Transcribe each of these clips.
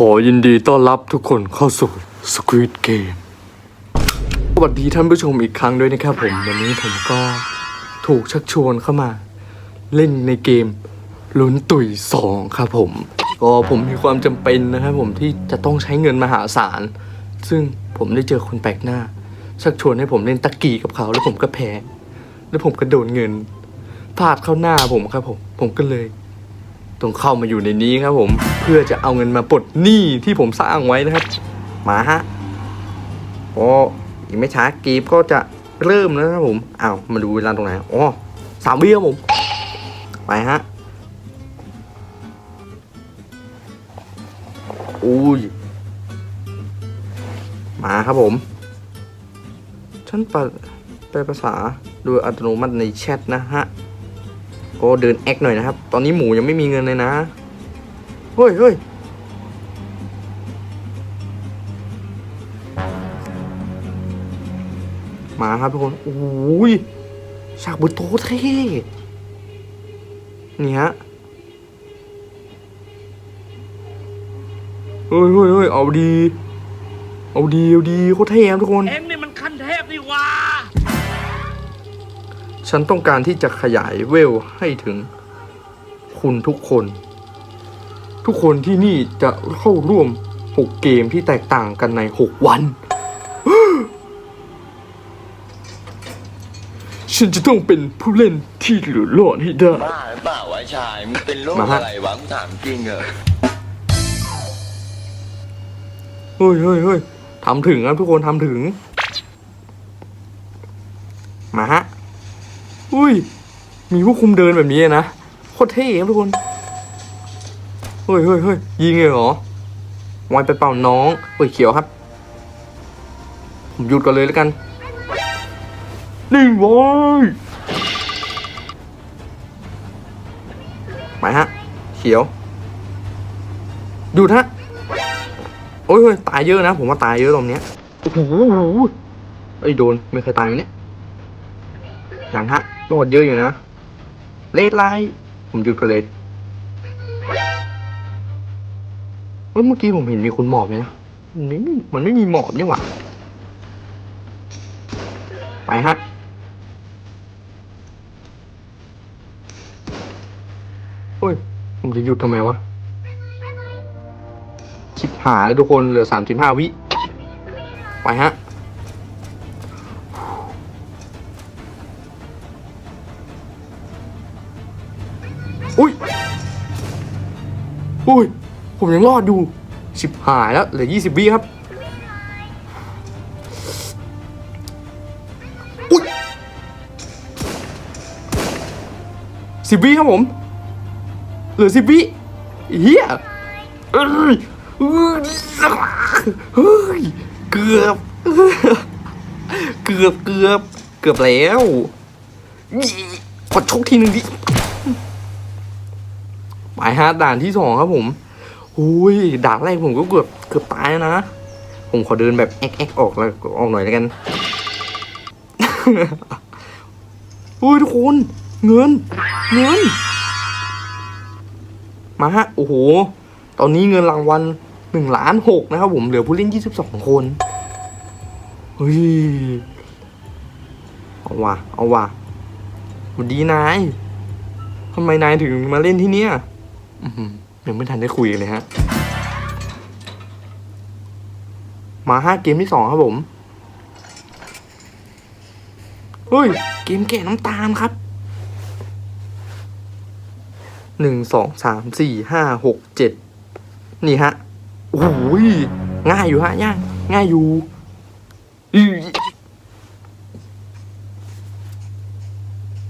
ขอยินดีต้อนรับทุกคนเข้าสู่ Squid Game สวัสดีท่านผู้ชมอีกครั้งด้วยนะครับผมวันนี้ผมก็ถูกชักชวนเข้ามา เล่นในเกมลุ้นตุยสองครับผม ก็ผมมีความจำเป็นนะครับผมที่จะต้องใช้เงินมหาศาล ซึ่งผมได้เจอคนแปลกหน้า ชักชวนให้ผมเล่นตะกี้กับเขา แล้วผมก็แพ้ แล้วผมก็โดนเงินพลาดเข้าหน้าผมครับผม ผมก็เลย ต้องเข้ามาอยู่ในนี้ครับผมเพื่อจะเอาเงินมาปลดหนี้ที่ผมสร้างไว้นะครับ มาฮะโอ้อีกไม่ช้าเกมก็จะเริ่มแล้วนะครับผมอ้าวมาดูเวลาตรงไหนอ๋อสามวิครับผมไปฮะอุ้ยมาครับผมฉันแปลแปลภาษาโดยอัตโนมัติในแชทนะฮะ ก็เดินแอคหน่อยนะครับ ตอนนี้หมูยังไม่มีเงินเลยนะ เฮ้ยเฮ้ยมาครับทุกคนโอ้ยฉากบนโต๊ะเท่นี่ฮะเฮ้ยเฮ้ยเฮ้ยเอาดี เอาดี เอาดีโคตรเท่ครับทุกคน ฉันต้องการที่จะขยายเวลให้ถึงคุณทุกคน ทุกคนที่นี่จะเข้าร่วม 6 เกมที่แตกต่างกันใน 6 วัน ฉันจะต้องเป็นผู้เล่นที่เหลือรอดให้ได้ บ้าหรือเปล่าวะชายมึงเป็นโรคมาฮะ อะไรวะมึงถามจริงเหรอเฮ้ยเฮ้ยเฮ้ยทำถึงครับทุกคนทำถึง มาฮะ้ย มีผู้คุมเดินแบบนี้นะ โคตรเท่ครับทุกคน เฮ้ยเฮ้ยเฮ้ยยิงเลยเหรอวายไปเป่าน้องเฮ้ยเขียวครับ ผมหยุดก่อนเลยแล้วกันนี่วายไปฮะ เขียว หยุดฮะ โอ้ยเฮ้ยตายเยอะนะ ผมว่าตายเยอะตรงเนี้ย โอ้โหไอ้โดน ไม่เคยตายเนี่ยอย่างฮะ โดเยอะอยู่นะ เลดไลท์ผมหยุดกันเลยเฮ้ยเมื่อกี้ผมเห็นมีคนหมอบเลยนะมันไม่มีมันไม่มีหมอบนี่หว่า ไปฮะเฮ้ย ผมจะหยุดทำไมวะชิบหายแล้วทุกคนเหลือสามสิบห้าวิ ไปฮะ อุ้ย ผมยังรอดอยู่ชิบหายแล้วเหลือยี่สิบวิครับ อุ้ยสิบวิครับผม เหลือสิบวิเฮียเอ้ยเฮ้ย เกือบ เกือบเกือบ เกือบแล้วยี่ขอชกทีหนึ่งดิ ไปฮะด่านที่สองครับผมอุ้ยด่านแรกผมก็เกือบเกือบตายแล้วนะ ผมขอเดินแบบแอกแอกออกแล้วออกหน่อยแล้วกันอุ้ยทุกคน เงิน เงิน มาฮะโอ้โห ตอนนี้เงินรางวัลหนึ่งล้านหกนะครับผมเหลือผู้เล่นยี่สิบสองคนเฮ้ยเอาว่ะเอาว่ะสวัสดีนายทำไมนายถึงมาเล่นที่เนี่ย อื้อหือยังไม่ทันได้คุยกันเลยฮะ มาห้าเกมที่สองครับผมเฮ้ย เกมแกะน้ำตาลครับ หนึ่งสองสามสี่ห้าหกเจ็ดนี่ฮะ โอ้ยง่ายอยู่ฮะย่างง่ายอยู่อี๋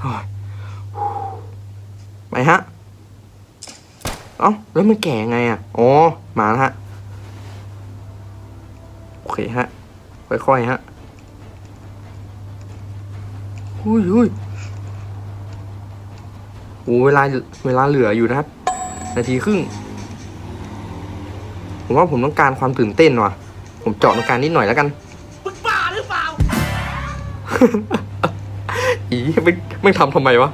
เฮ้ยไปฮะ เอ้าแล้วมันแก่ไงอะอ๋อมาแล้วฮะโอเคฮะค่อยๆฮะหุ้ยหุ้ยโอ้เวลาเวลาเหลืออยู่นะครับ นาทีครึ่ง ผมว่าผมต้องการความตื่นเต้นว่ะ ผมเจาะต้องการนิดหน่อยแล้วกันมึงบ้าหรือเปล่า อีไม่ไม่ทำทำไมวะ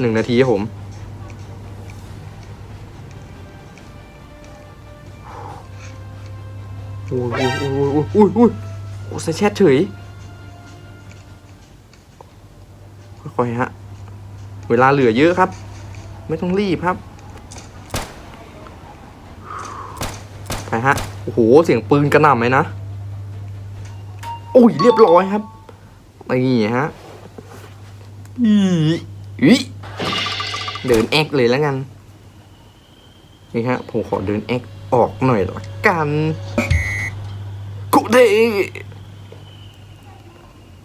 หนึ่งนาทีคผม อุ้ยอุ้ยอุ้ยอุ้ยอุ้ยโอ้ยสแชทเฉย ค่อยๆฮะ เวลาเหลือเยอะครับ ไม่ต้องรีบครับ ไปฮะ โอ้โห เสียงปืนกระหน่ำเลยนะ อุ้ย เรียบร้อยครับนี่ฮะอีอี เดินแอกเลยแล้วกัน นี่ฮะ ผมขอเดินแอกออกหน่อยละกันกุเด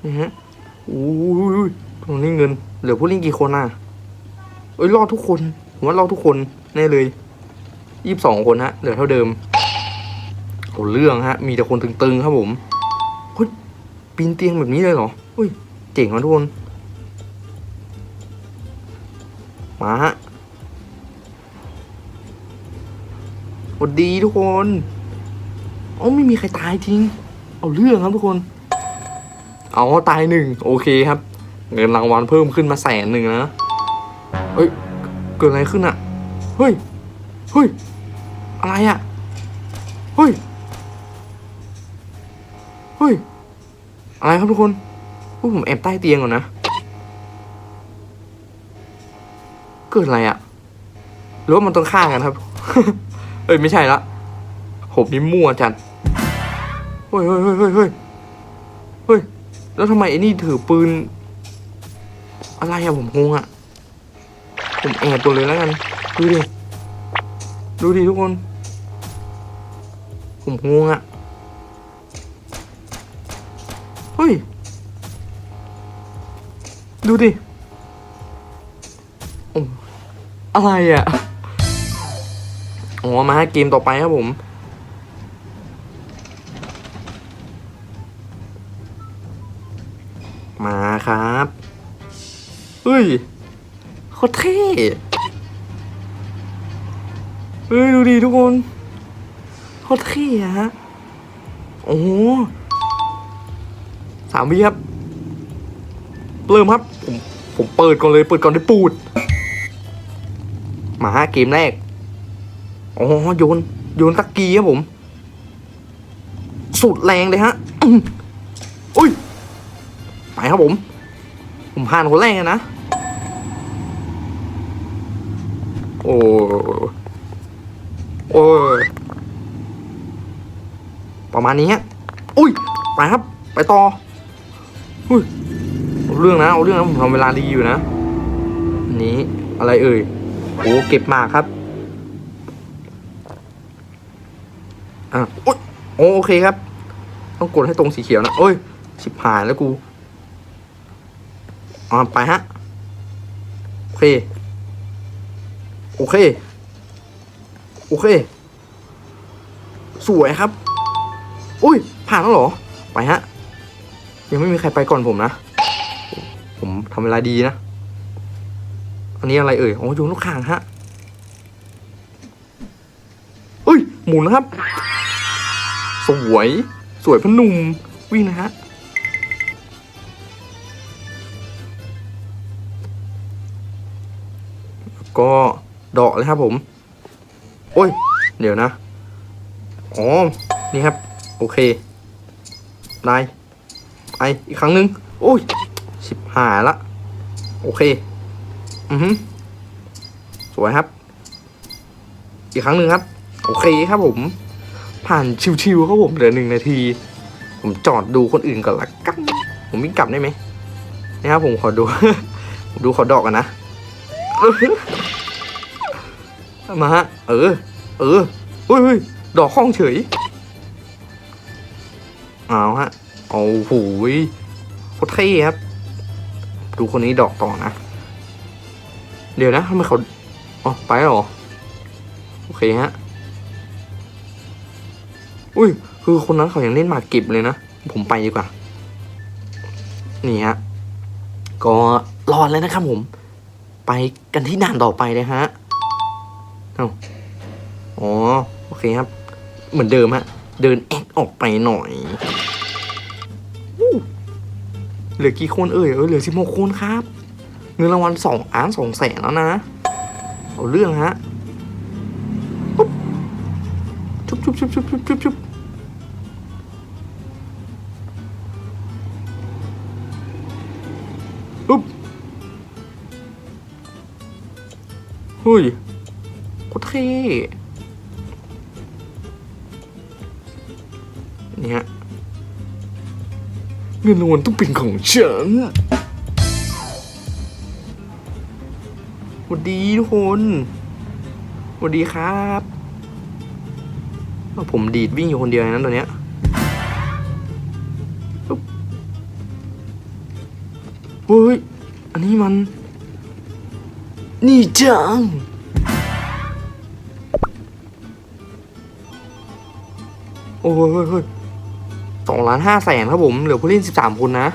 นี่ฮะอู้ยตรงนี้เงิน เหลือผู้เล่นกี่คนอะ เอ้ยรอดทุกคน ผมว่ารอดทุกคนแน่เลยยี่สิบสองคนฮะ เหลือเท่าเดิมเอาเรื่องฮะ มีแต่คนตึงๆครับผมเฮ้ยปีนเตียงแบบนี้เลยเหรอเฮ้ย เจ๋งนะทุกคน มาฮะสวัสดีทุกคนเอ้าไม่มีใครตายจริง เอาเรื่องครับทุกคน เอาตายหนึ่งโอเคครับ เงินรางวัลเพิ่มขึ้นมาแสนหนึ่งนะเฮ้ย เกิดอะไรขึ้นอะเฮ้ย เฮ้ย อะไรอะเฮ้ย เฮ้ย อะไรครับทุกคนพวกผมแอบใต้เตียงก่อนนะ กิดอะไรอะหรือว่ามันต้องฆ่ากันครับ เอ้ยไม่ใช่ละผมนี่มั่วจัดเฮ้ยเฮ้ยเฮ้ยเฮ้ยเฮ้ยเฮ้ยแล้วทำไมไอ้นี่ถือปืน อะไรอะผมงงอะผมแอบตัวเลยแล้วกัน ดูดิ ดูดิทุกคน ผมงงอะเฮ้ย ดูดิ อะไรอะอ๋อมาเกมต่อไปครับผม มาครับเฮ้ยโคตรเท่เฮ้ย ดูดิทุกคนโคตรเท่อะฮะ โอ้โหสามวิครับ เริ่มครับ ผม ผมเปิดก่อนเลย เปิดก่อนได้ปูด มาฮะเกมแรกอ๋อโยนโยนตะกี้ครับผม สุดแรงเลยฮะอุ้ยไปครับผม ผมผ่านคนแรกเลยนะ โอ้โอ้ยประมาณนี้ฮะอุ้ย ไปครับ ไปต่ออุ้ยเอาเรื่องนะ เอาเรื่องนะ ผมทำเวลาดีอยู่นะนนี้อะไรเอ่ย โอ้เก็บหมากครับอะโอ๊ยโอเคครับ ต้องกดให้ตรงสีเขียวนะโอ้ยชิบหายแล้วกูอ่าไปฮะ โอเค โอเค โอเค สวยครับ อุ้ย ผ่านแล้วเหรอ ไปฮะ ยังไม่มีใครไปก่อนผมนะ ผมทำเวลาดีนะ อันนี้อะไรเอ่ย อ๋อโยนลูกข่างฮะเอ้ย หมุนนะครับ สวย สวยพนุ่ม วิ่งนะฮะ ก็เดาะเลยครับผม โอ้ย เดี๋ยวนะ อ๋อ นี่ครับ โอเคได้ไปอีกครั้งหนึ่งโอ้ยชิบหายละ โอเค อือฮึสวยครับ อีกครั้งหนึ่งครับ โอเคครับผม ผ่านชิวๆครับผมเหลือหนึ่งนาที ผมจอดดูคนอื่นก่อนละกันผมวิ่งกลับได้ไหมนะครับผมขอดู ผมดูขอดอกกันนะ มาฮะ เออ เออเฮ้ยดอกข้องเฉย เอาฮะ เอาหูยโคตรเท่ครับ ดูคนนี้ดอกต่อนะ เดี๋ยวนะทำไมเขาอ๋อไปแล้วหรอ โอเคฮะ อุ้ย คือคนนั้นเขายังเล่นหมากเก็บเลยนะ ผมไปดีกว่า นี่ฮะ ก็รอดแล้วนะครับผม ไปกันที่ด่านต่อไปเลยฮะเอ้าอ๋อ โอเคครับ เหมือนเดิมฮะ เดินแอกออกไปหน่อยเหลือกี่คนเอ่ย เออเหลือสิบหกคนครับ เงินรางวัลสองล้านสองแสนแล้วนะ เอาเรื่องฮะชุบชุบชุบชุบชุบชุบชุบปุ๊บเฮ้ยโคตรเท่เนี่ยเงินรางวัลต้องเป็นของฉัน วัสดีทุกคนสวัสดีครับผมดีดวิ่งอยู่คนเดียวนะตอนเนี้ยเฮ้ย อันนี้มัน นี่จัง โอ้ยเฮ้ยสองล้านห้าแสนครับผม เหลือผู้เล่นสิบสามคนนะ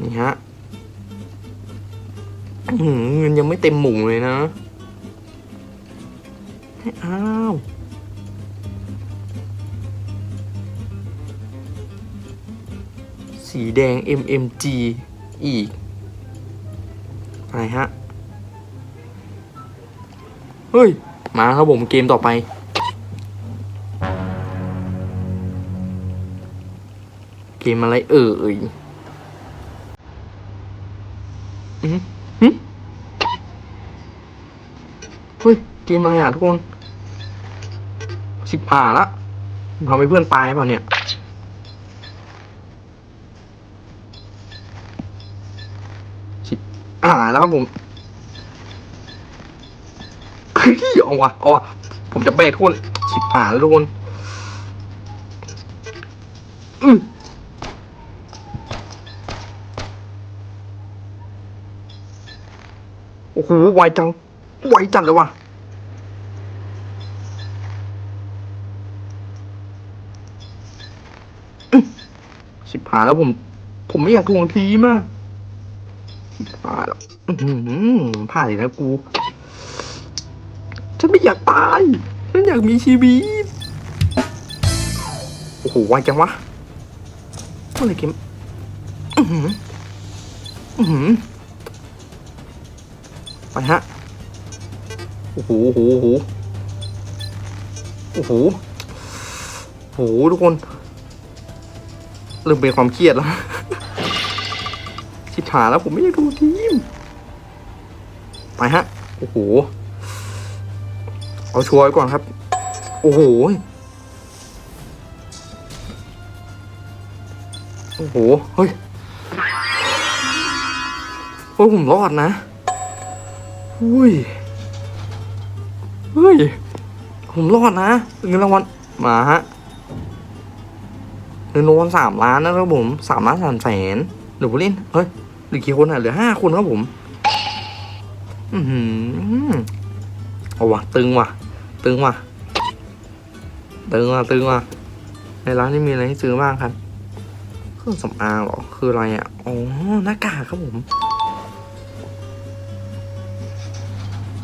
นี่ฮะ หือเงินยังไม่เต็มหมู่เลยนะอ้าวสีแดง MMG อีก อะไรฮะ เฮ้ย มาครับผมเกมต่อไป เกมอะไรเอ่ยอืม หึเฮ้ยเกมอะไรอทุกคนสิบผ่าละทำให้เพื่อนตายเปล่าเนี่ยสิบอ่าแล้วครับผมเฮ้ยเอาวะเอาวะผมจะเบรกทุกคนสิบผ่าแล้วทุกคนอืมโอ้โหไวจังไวจัดเลยว่ะ สิบหาแล้วผม ผมไม่อยากทวงทีมากสิบหาแล้วอื้อหือพลาดอีกแล้วกู ฉันไม่อยากตาย ฉันอยากมีชีวิต โอ้โหไวจังวะเมื่อไรเกมอือหืออือหือไปฮะ โอ้โหโอ้โหโอ้โหโอ้โหทุกคน เริ่มเป็นความเครียดแล้ว ชิบหายแล้วผมไม่อยากดูทีม ไปฮะ โอ้โห เอาชัวร์ก่อนครับ โอ้โห โอ้โห เฮ้ยเฮ้ยผมรอดนะอุ้ย เฮ้ย ผมรอดนะเงินรางวัลมาฮะ เงินรางวัลสามล้านนะครับผมสามล้านสามแสนหรือผู้เล่นเฮ้ยเหลือกี่คนอะเหลือห้าคนครับผมอือหือเอาวะตึงว่ะ ตึงว่ะ ตึงว่ะตึงว่ะในร้านนี้มีอะไรให้ซื้อบ้างครับเครื่องสำอางหรอคืออะไรอะอ๋อหน้ากากครับผม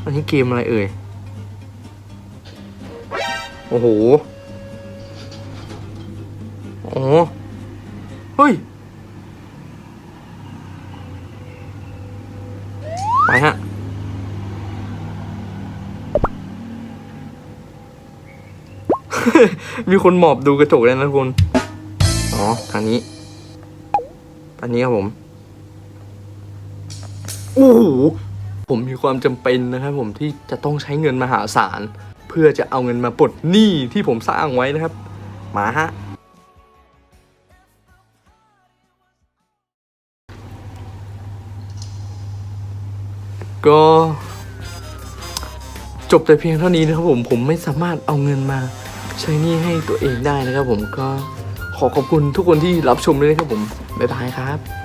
อันนี้เกมอะไรเอ่ยโอ้โห โอ๋อเฮ้ย ไปฮะ มีคนหมอบดูกระจกเลยนะทุกคนอ๋อ ทางนี้ อันนี้ครับผม โอ้โห ผมมีความจำเป็นนะครับผมที่จะต้องใช้เงินมหาศาล เพื่อจะเอาเงินมาปลดหนี้ที่ผมสร้างไว้นะครับ มาฮะ ก็จบแต่เพียงเท่านี้นะครับผมผมไม่สามารถเอาเงินมาใช้หนี้ให้ตัวเองได้นะครับผมก็ขอขอบคุณทุกคนที่รับชมด้วยนะครับผมบ๊ายบายครับ